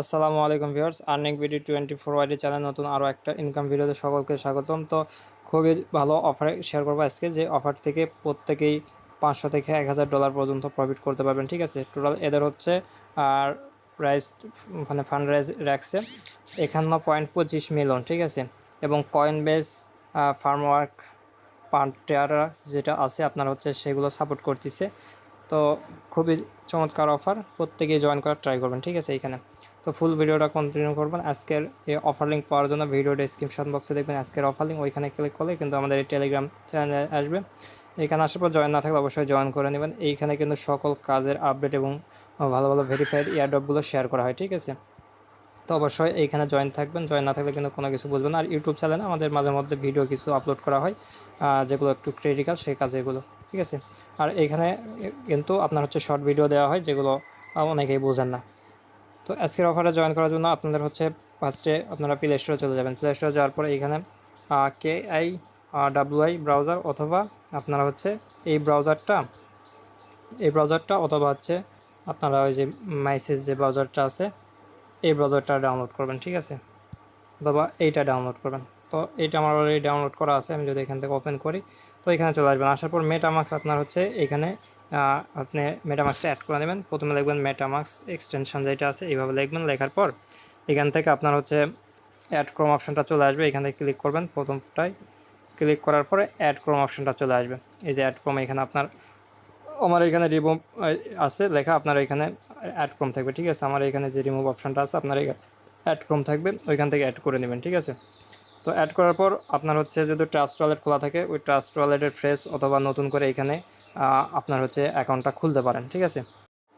আসসালামু আলাইকুম viewers, earning video twenty four YD channel, নতুন আরও একটা ইনকাম ভিডিওতে সকলকে স্বাগতম। তো খুবই ভালো অফার শেয়ার করব আজকে। যে অফার থেকে প্রত্যেকেই পাঁচশো থেকে এক হাজার ডলার পর্যন্ত প্রফিট করতে পারবেন, ঠিক আছে? টোটাল এদের হচ্ছে, আর প্রাইস মানে ফান্ড রাইজ রাখছে একান্ন পয়েন্ট পঁচিশ মিলিয়ন ঠিক আছে? এবং কয়েন বেস ফার্মওয়ার্ক ওয়ার্ক যেটা আছে, আপনার হচ্ছে সেগুলো সাপোর্ট করতেছে। তো খুবই চমৎকার অফার প্রত্যেকেই জয়েন করার ট্রাই করবেন, ঠিক আছে? এইখানে তো ফুল ভিডিওটা কন্টিনিউ করবেন। আজকের এই অফার লিঙ্ক পাওয়ার জন্য ভিডিও ডেসক্রিপশন বক্সে দেখবেন আজকের অফার লিঙ্ক ওইখানে ক্লিক করলে কিন্তু আমাদের এই টেলিগ্রাম চ্যানেলে আসবে। এখানে আসার পর জয়েন না থাকলে অবশ্যই জয়েন করে নেবেন। এইখানে কিন্তু সকল কাজের আপডেট এবং ভালো ভালো ভেরিফাইড এয়ারড্রপগুলো শেয়ার করা হয়, ঠিক আছে? তো অবশ্যই এইখানে জয়েন থাকবেন। জয়েন না থাকলে কিন্তু কোনো কিছু বুঝবেন আর ইউটিউব চ্যানেলে আমাদের মাঝে মধ্যে ভিডিও কিছু আপলোড করা হয় যেগুলো একটু ক্রিটিক্যাল সেই কাজেগুলো ঠিক আছে? আর এইখানে কিন্তু আপনার হচ্ছে শর্ট ভিডিও দেওয়া হয়, যেগুলো অনেকেই বোঝেন না। তো আজকের অফারে জয়েন করার জন্য আপনাদের হচ্ছে ফার্স্টে আপনারা প্লে স্টোরে চলে যাবেন। প্লে স্টোরে যাওয়ার পরে এইখানে K I W I browser অথবা আপনারা হচ্ছে এই ব্রাউজারটা এই ব্রাউজারটা অথবা হচ্ছে আপনারা ওই যে মাইসেজ যে ব্রাউজারটা আছে, এই ব্রাউজারটা ডাউনলোড করবেন, ঠিক আছে? অথবা এইটা ডাউনলোড করবেন। তো এইটা আমার অলরেডি ডাউনলোড করা আছে, আমি যদি এখান থেকে ওপেন করি, তো এখানে চলে আসবেন। আসার পর মেটামাক্স আপনার হচ্ছে এখানে আপনি মেটামাক্সটা অ্যাড করে নেবেন। প্রথমে লিখবেন মেটামাক্স এক্সটেনশন যেটা আছে, এইভাবে লিখবেন। লেখার পর এখান থেকে আপনার হচ্ছে অ্যাড ক্রোম অপশনটা চলে আসবে। এখান থেকে ক্লিক করবেন। প্রথমটায় ক্লিক করার পরে অ্যাড ক্রোম অপশনটা চলে আসবে। এই যে অ্যাড ক্রোম এখানে আপনার আমার এখানে রিমুভ আছে লেখা। আপনার এখানে অ্যাড ক্রোম থাকবে, ঠিক আছে? আমার এখানে যে রিমুভ অপশনটা আছে, আপনার এখানে অ্যাড ক্রোম থাকবে। ওইখান থেকে অ্যাড করে নেবেন, ঠিক আছে? তো অ্যাড করার পর আপনার হচ্ছে যদি ট্রাস্ট ওয়ালেট খোলা থাকে, ওই ট্রাস্ট ওয়ালেটের ফ্রেশ অথবা নতুন করে এখানে আপনার হচ্ছে অ্যাকাউন্টটা খুলতে পারেন, ঠিক আছে?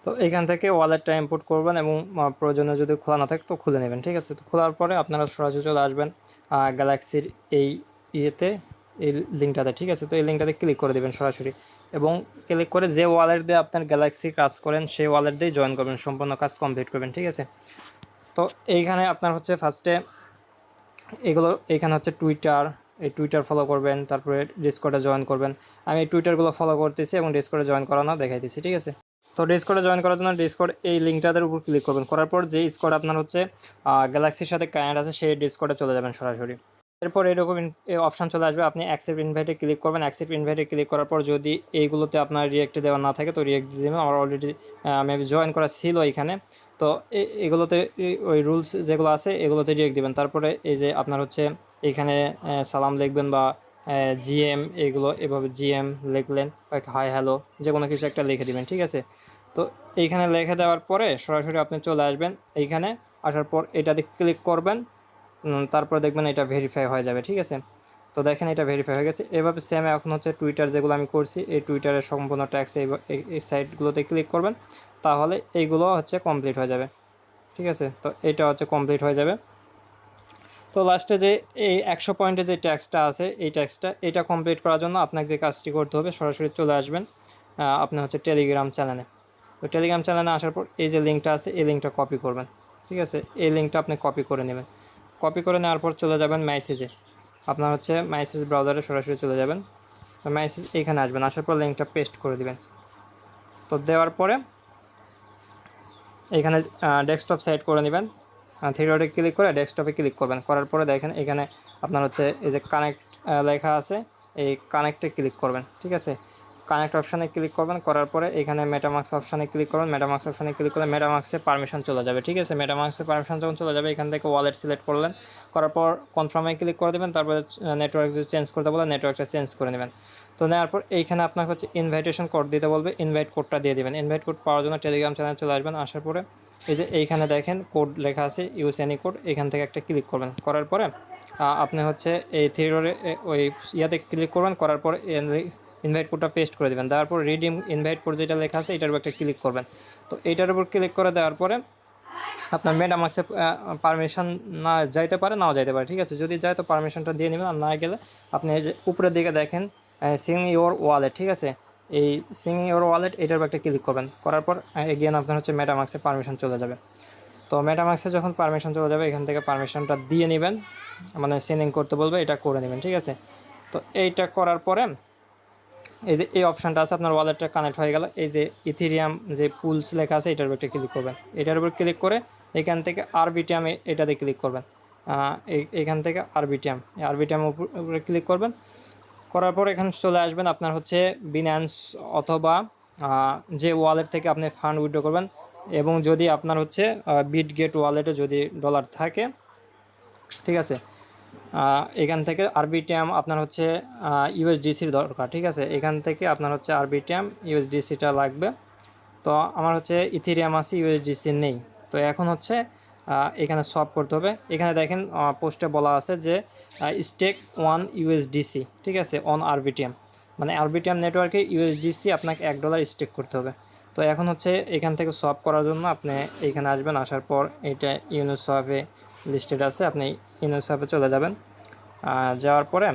তো এখান থেকে ওয়ালেটটা ইম্পোর্ট করবেন এবং প্রয়োজনে যদি খোলা না থাকে তো খুলে নেবেন, ঠিক আছে? তো খোলার পরে আপনারা সরাসরি চলে আসবেন গ্যালাক্সির এই ইয়েতে, এই লিঙ্কটাতে ঠিক আছে? তো এই লিঙ্কটাতে ক্লিক করে দেবেন সরাসরি এবং ক্লিক করে যে ওয়ালেট দিয়ে আপনার গ্যালাক্সি কাজ করেন, সেই ওয়ালেট দিয়ে জয়েন করবেন, সম্পূর্ণ কাজ কমপ্লিট করবেন, ঠিক আছে? তো এইখানে আপনার হচ্ছে ফার্স্টে এগুলো, এখানে হচ্ছে টুইটার এই টুইটার ফলো করবেন, তারপরে ডিসকর্ডে জয়েন করবেন। আমি এই টুইটারগুলো ফলো করতেছি এবং ডিসকর্ডে জয়েন করানো দেখাইতেছি, ঠিক আছে? তো ডিসকর্ডে জয়েন করার জন্য ডিসকর্ড এই লিঙ্কটাদের উপর ক্লিক করবেন। করার পর যে স্কোয়াড আপনার হচ্ছে গ্যালাক্সির সাথে কানেক্ট আছে, সেই ডিসকর্ডে চলে যাবেন সরাসরি। এরপর এরকম অপশান চলে আসবে, আপনি অ্যাকসেপ্ট ইনভাইটে ক্লিক করবেন। অ্যাকসেপ্ট ইনভাইটে ক্লিক করার পর যদি এইগুলোতে আপনার রিয়েক্ট দেওয়া না থাকে, তো রিয়েক্ট দিয়ে দেবেন। আমার অলরেডি মেবি জয়েন করা ছিল এখানে। তো এগুলোতে ওই রুলস যেগুলো আছে, এগুলোতে রিয়েক্ট দিবেন। তারপরে এই যে আপনার হচ্ছে এখানে সালাম লিখবেন বা জিএম এগুলো এভাবে জিএম লিখলেন বা হাই হ্যালো যে কোনো কিছু একটা লিখে দিবেন, ঠিক আছে? তো এইখানে লিখে দেওয়ার পরে সরাসরি আপনি চলে আসবেন, এইখানে আসার পর এটাতে ক্লিক করবেন তারপরে দেখবেন এটা ভেরিফাই হয়ে যাবে, ঠিক আছে? তো দেখেন এটা ভেরিফাই হয়ে গেছে, এভাবে সেম এখন হচ্ছে টুইটার যেগুলো আমি করছি, এই টুইটারের সম্পূর্ণ ট্যাক্স এই সাইটগুলোতে ক্লিক করবেন, তাহলে এইগুলো হচ্ছে কমপ্লিট হয়ে যাবে, ঠিক আছে? তো এটা হচ্ছে কমপ্লিট হয়ে যাবে। তো লাস্টে যে এই একশো পয়েন্টে যে ট্যাক্সটা আছে এই ট্যাক্সটা এটা কমপ্লিট করার জন্য আপনাকে যে কাজটি করতে হবে সরাসরি চলে আসবেন আহ, আপনি হচ্ছে টেলিগ্রাম চ্যানেলে তো টেলিগ্রাম চ্যানেলে আসার পর এই যে লিঙ্কটা আছে এই লিঙ্কটা কপি করবেন ঠিক আছে? এই লিঙ্কটা আপনি কপি করে নেবেন। কপি করে নেওয়ার পর চলে যাবেন মেসেজে আপনার হচ্ছে মেসেজ ব্রাউজারে সরাসরি চলে যাবেন। তো মেসেজ এইখানে আসবেন আসার পর লিঙ্কটা পেস্ট করে দিবেন। তো দেওয়ার পরে এখানে ডেস্কটপ সাইড করে নেবেন। থ্রি ডটে ক্লিক করে ডেস্কটপে ক্লিক করবেন। করার পরে দেখেন এখানে আপনার হচ্ছে এই যে কানেক্ট লেখা আছে, এই কানেক্টে ক্লিক করবেন, ঠিক আছে? কানেক্ট অপশানে ক্লিক করবেন, করার পরে এখানে মেটামাক্স অপশানে ক্লিক করবেন। মেটামাক্স অপশানে ক্লিক করলে মেটামাক্সে পারমিশন চলে যাবে, ঠিক আছে? মেটামাক্সে পারমিশন যখন চলে যাবে, এখান থেকে ওয়ালেট সিলেক্ট করলেন, করার পর কনফার্মে ক্লিক করে দেবেন, তারপরে নেটওয়ার্ক যদি চেঞ্জ করতে বলে নেটওয়ার্কটা চেঞ্জ করে নেবেন। তো নেওয়ার পর এইখানে আপনাকে হচ্ছে ইনভাইটেশন কোড দিতে বলবে ইনভাইট কোডটা দিয়ে দেবেন। ইনভাইট কোড পাওয়ার জন্য টেলিগ্রাম চ্যানেল চলে আসবেন, আসার পরে এই যে এইখানে দেখেন কোড লেখা আছে ইউস এনি কোড এখান থেকে একটা ক্লিক করবেন। করার পরে আপনি হচ্ছে এই থিওরে ওই ইয়াতে ক্লিক করবেন, করার পর ইনভাইট কোডটা পেস্ট করে দেবেন। তারপর পর রিডিম ইনভাইট কোড যেটা লেখা আছে, এটার উপর একটা ক্লিক করবেন। তো এইটার উপর ক্লিক করে দেওয়ার পরে আপনার মেডামাক্সে পারমিশন না যাইতে পারে, নাও যাইতে পারে, ঠিক আছে? যদি যায় তো পারমিশনটা দিয়ে নেবেন, আর না গেলে আপনি এই যে উপরের দিকে দেখেন সিং ইওর ওয়ালেট ঠিক আছে? এই সিং ইওর ওয়ালেট এটার উপর একটা ক্লিক করবেন। করার পর এগিয়ে আপনার হচ্ছে মেটামাক্সে পারমিশন চলে যাবে। তো মেটামাক্সে যখন পারমিশন চলে যাবে, এখান থেকে পারমিশনটা দিয়ে নেবেন। মানে সেন্ডিং করতে বলবে, এটা করে নেবেন, ঠিক আছে? তো এইটা করার পরে এই যে এই অপশানটা আছে, আপনার ওয়ালেটটা কানেক্ট হয়ে গেল। এই যে ইথিরিয়াম যে পুলস লেখা আছে, এটার উপর ক্লিক করবেন। এটার উপর ক্লিক করে এখান থেকে আরবিটিএম এটাতে ক্লিক করবেন। এখান থেকে আরবিটিএম আরবিটিএম উপরে ক্লিক করবেন। করার পর এখানে চলে আসবেন আপনার হচ্ছে বিন্যান্স অথবা যে ওয়ালেট থেকে আপনি ফান্ড উইথড্র করবেন এবং যদি আপনার হচ্ছে বিট গেট ওয়ালেটে যদি ডলার থাকে, ঠিক আছে? এখান থেকে আরবিটিএম আপনার হচ্ছে ইউএসডিসির দরকার, ঠিক আছে? এখান থেকে আপনার হচ্ছে আরবিটিএম ইউএসডিসিটা লাগবে। তো আমার হচ্ছে ইথিরিয়াম আছে ইউএসডিসি নেই। তো এখন হচ্ছে এখানে সলভ করতে হবে। এখানে দেখেন পোস্টে বলা আছে যে স্টেক ওয়ান ইউএসডিসি ঠিক আছে? On Arbitrum. মানে আরবিটিএম নেটওয়ার্কে ইউএসডিসি আপনাকে এক ডলার স্টেক করতে হবে। তো এখন হচ্ছে এখান থেকে সলভ করার জন্য আপনি এইখানে আসবেন, আসার পর এটা ইউনিসফে লিস্টেড আছে, আপনি ইউনিসফে চলে যাবেন। যাওয়ার পরে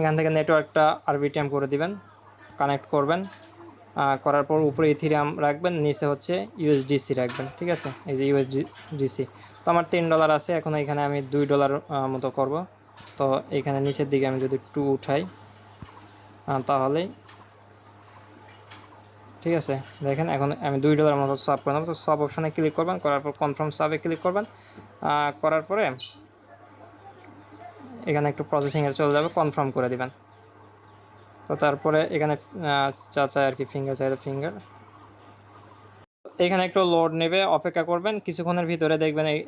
এখান থেকে নেটওয়ার্কটা আরবিটিএম করে দিবেন কানেক্ট করবেন। করার পর উপরে ইথিরিয়াম রাখবেন, নিচে হচ্ছে ইউএসডিসি রাখবেন, ঠিক আছে? এই যে ইউএসডিসি তো আমার তিন ডলার আছে, এখন এখানে আমি দুই ডলার মতো করব। তো এখানে নিচের দিকে আমি যদি টু উঠাই তাহলেই ঠিক আছে? দেখেন, এখন আমি দুই ডলার মতো সাব করে তো সব অপশানে ক্লিক করবেন, করার পর কনফার্ম সাবে ক্লিক করবেন। করার পরে এখানে একটু প্রসেসিংয়ে চলে যাবে কনফার্ম করে দিবেন। তো তারপরে এখানে চা চায় আর কি ফিঙ্গার চাইলে ফিঙ্গার এখানে একটু লোড নেবে, অপেক্ষা করবেন। কিছুক্ষণের ভিতরে দেখবেন এই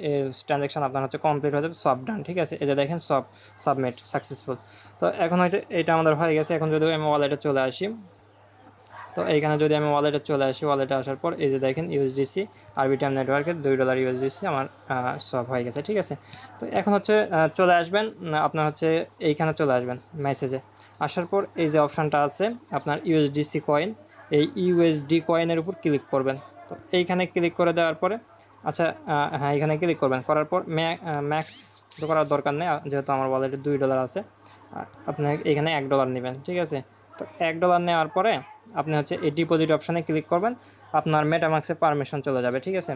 ট্রানজ্যাকশন আপনার হচ্ছে কমপ্লিট হয়ে যাবে সব ডান ঠিক আছে? এই যে দেখেন সব সাবমিট সাকসেসফুল তো এখন হয়তো এটা আমাদের হয়ে গেছে। এখন যদি আমি ওয়ালেটে চলে আসি তো এইখানে যদি আমি ওয়ালেটে চলে আসি ওয়ালেটে আসার পর এই যে দেখেন ইউএসডিসি আর আরবিটাম নেটওয়ার্কের দুই ডলার ইউএসডিসি আমার সব হয়ে গেছে, ঠিক আছে? তো এখন হচ্ছে চলে আসবেন আপনার হচ্ছে এইখানে চলে আসবেন মেসেজে আসার পর এই যে অপশানটা আছে, আপনার ইউএসডিসি কয়েন এই ইউএসডি কয়েনের উপর ক্লিক করবেন। তো এইখানে ক্লিক করে দেওয়ার পরে আচ্ছা হ্যাঁ এখানে ক্লিক করবেন। করার পর ম্যাক্স তো করার দরকার নেই যেহেতু আমার ওয়ালেটে দুই ডলার আছে আপনি এখানে এক ডলার নেবেন, ঠিক আছে? তো এক ডলার নেওয়ার পরে আপনি হচ্ছে এই ডিপোজিট অপশানে ক্লিক করবেন, আপনার মেটামাক্সে পারমিশন চলে যাবে, ঠিক আছে?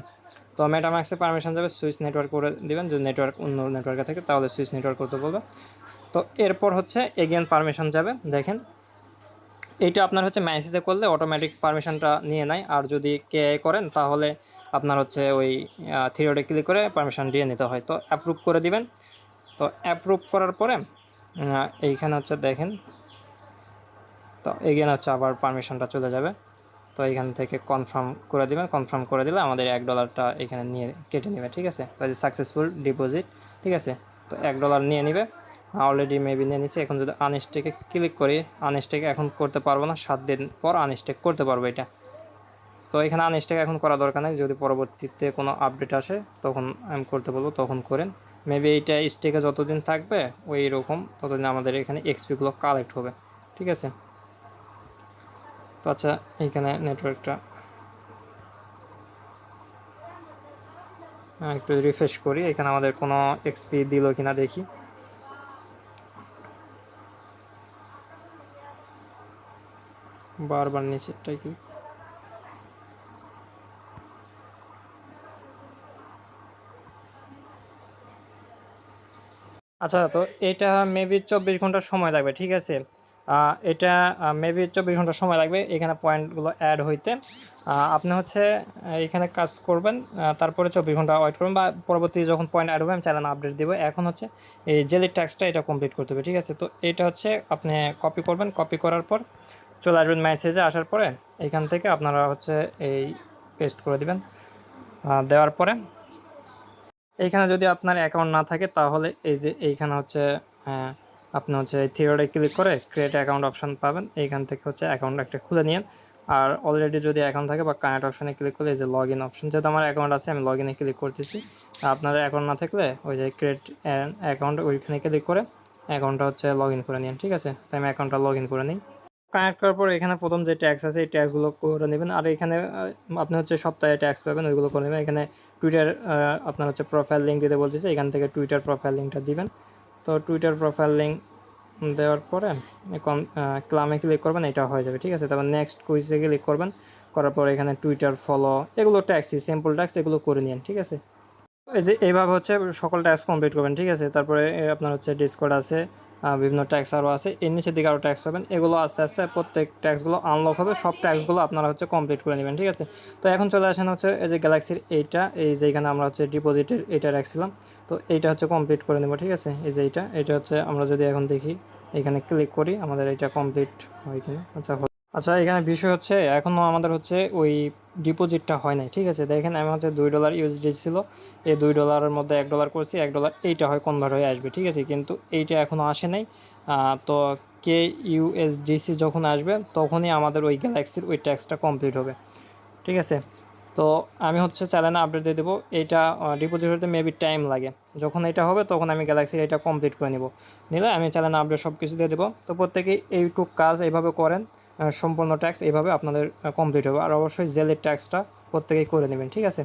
তো মেটামাক্সে পারমিশন যাবে, সুইচ নেটওয়ার্ক করে দিবেন, যদি নেটওয়ার্ক অন্য নেটওয়ার্কে থাকে, তাহলে সুইচ নেটওয়ার্ক করতে বলবে। তো এরপর হচ্ছে এগেন পারমিশন যাবে, দেখেন। এইটা আপনার হচ্ছে মেসেজে করলে অটোমেটিক পারমিশনটা নিয়ে নেয়, আর যদি কে করেন, তাহলে আপনার হচ্ছে ওই থিওরিটি ক্লিক করে পারমিশন দিয়ে নিতে হয়। তো অ্যাপ্রুভ করে দিবেন। তো অ্যাপ্রুভ করার পরে এইখানে হচ্ছে দেখেন তো এগেন হচ্ছে আবার পারমিশনটা চলে যাবে। তো এইখান থেকে কনফার্ম করে দিবেন কনফার্ম করে দিলে আমাদের এক ডলারটা এখানে নিয়ে, কেটে নেবে, ঠিক আছে? তো সাকসেসফুল ডিপোজিট ঠিক আছে? তো এক ডলার নিয়ে নেবে। অলরেডি মেবি নিয়ে নিছি। এখন যদি আনস্টেকে ক্লিক করি আনস্টেক এখন করতে পারব না, সাত দিন পর আনস্টেক করতে পারব এটা। তো এখানে আনস্টেক এখন করা দরকার নেই। যদি পরবর্তীতে কোনো আপডেট আসে, তখন আমি করতে বলব, তখন করেন। মেবি এইটা স্টেকে যতদিন থাকবে, ওই রকম ততদিন আমাদের এখানে এক্সপিগুলো কালেক্ট হবে, ঠিক আছে? তো আচ্ছা এইখানে নেটওয়ার্কটা একটু রিফ্রেশ করি, এখানে আমাদের কোনো এক্সপি দিল কিনা দেখি। বারবার নিচেরটাই কি? আচ্ছা তো এটা মেবি চব্বিশ ঘণ্টা সময় লাগবে, ঠিক আছে? এটা মেবি চব্বিশ ঘণ্টা সময় লাগবে এখানে পয়েন্টগুলো অ্যাড হইতে। আপনি হচ্ছে এখানে কাজ করবেন তারপরে চব্বিশ ঘণ্টা ওয়েট করবেন বা পরবর্তী যখন পয়েন্ট অ্যাড হবে আমি চ্যানেল আপডেট দেবো। এখন হচ্ছে এই জেলির ট্যাক্সটা এটা কমপ্লিট করতে হবে, ঠিক আছে? তো এটা হচ্ছে আপনি কপি করবেন কপি করার পর চলে আসবেন মেসেজে আসার পরে এখান থেকে আপনারা হচ্ছে এই পেস্ট করে দিবেন। দেওয়ার পরে এইখানে যদি আপনার অ্যাকাউন্ট না থাকে তাহলে এই যে এইখানে হচ্ছে আপনি হচ্ছে থিওরে ক্লিক করে ক্রিয়েট অ্যাকাউন্ট অপশন পাবেন। এইখান থেকে হচ্ছে অ্যাকাউন্ট একটা খুলে নিন আর অলরেডি যদি অ্যাকাউন্ট থাকে বা কানেক্ট অপশানে ক্লিক করলে এই যে লগ ইন অপশন যেহেতু আমার অ্যাকাউন্ট আছে, আমি লগ ইনে ক্লিক করতেছি। আপনার অ্যাকাউন্ট না থাকলে ওই যে ক্রিয়েট অ্যাকাউন্ট ওইখানে ক্লিক করে অ্যাকাউন্টটা হচ্ছে লগ ইন করে নিন ঠিক আছে? তো আমি অ্যাকাউন্টটা লগ ইন করে নিই। কানেক্ট করার পর এখানে প্রথম যে ট্যাক্স আছে, এই ট্যাক্সগুলো করে নেবেন। আর এখানে আপনি হচ্ছে সপ্তাহে ট্যাক্স পাবেন, ওইগুলো করে নেবেন। এখানে টুইটার আপনার হচ্ছে প্রোফাইল লিঙ্ক দিতে বলতেছে, এখান থেকে টুইটার প্রোফাইল লিঙ্কটা দিবেন। তো টুইটার প্রোফাইল লিঙ্ক দেওয়ার পরে কম ক্লামে ক্লিক করবেন, এটা হয়ে যাবে, ঠিক আছে? তারপর নেক্সট কুইজে ক্লিক করবেন, করার পর এখানে টুইটার ফলো এগুলো ট্যাক্সি সিম্পল ট্যাক্স এগুলো করে নিন ঠিক আছে? এই যে এইভাবে হচ্ছে সকল ট্যাক্স কমপ্লিট করবেন, ঠিক আছে? তারপরে আপনার হচ্ছে ডিসকোড আছে বিভিন্ন ট্যাক্স আরও আছে, এর নিচের দিকে আরও ট্যাক্স পাবেন। এগুলো আস্তে আস্তে প্রত্যেক ট্যাক্সগুলো আনলক হবে, সব ট্যাক্সগুলো আপনারা হচ্ছে কমপ্লিট করে নেবেন, ঠিক আছে? তো এখন চলে আসেন হচ্ছে এই যে গ্যালাক্সির এইটা, এই যে এখানে আমরা হচ্ছে ডিপোজিটের এইটা রাখছিলাম। তো এইটা হচ্ছে কমপ্লিট করে নেব, ঠিক আছে? এই যে এইটা এটা হচ্ছে আমরা যদি এখন দেখি, এখানে ক্লিক করি, আমাদের এটা কমপ্লিট হয় কিনা? আচ্ছা আচ্ছা এখানে বিষয় হচ্ছে এখনও আমাদের হচ্ছে ওই ডিপোজিটটা হয় নাই, ঠিক আছে? দেখেন আমি হচ্ছে দুই ডলার ইউএসডি ছিল, এই দুই ডলারের মধ্যে এক ডলার করছি, এক ডলার এইটা হয় কনভার্ট হয়ে আসবে, ঠিক আছে? কিন্তু এইটা এখনও আসে নাই। তো কে ইউএসডিসি যখন আসবে, তখনই আমাদের ওই গ্যালাক্সির ওই ট্যাক্সটা কমপ্লিট হবে, ঠিক আছে? তো আমি হচ্ছে চ্যানেলে আপডেট দিয়ে দেবো, এইটা ডিপোজিট হতে মেবি টাইম লাগে। যখন এটা হবে, তখন আমি গ্যালাক্সির এটা কমপ্লিট করে নেব। নিলে আমি চ্যানেলে আপডেট সব কিছু দিয়ে দেবো। তো প্রত্যেকেই এইটুক কাজ এইভাবে করেন। সম্পূর্ণ ট্যাক্স এভাবে আপনাদের কমপ্লিট হবে। আর অবশ্যই জেলের ট্যাক্সটা প্রত্যেকেই করে নেবেন, ঠিক আছে?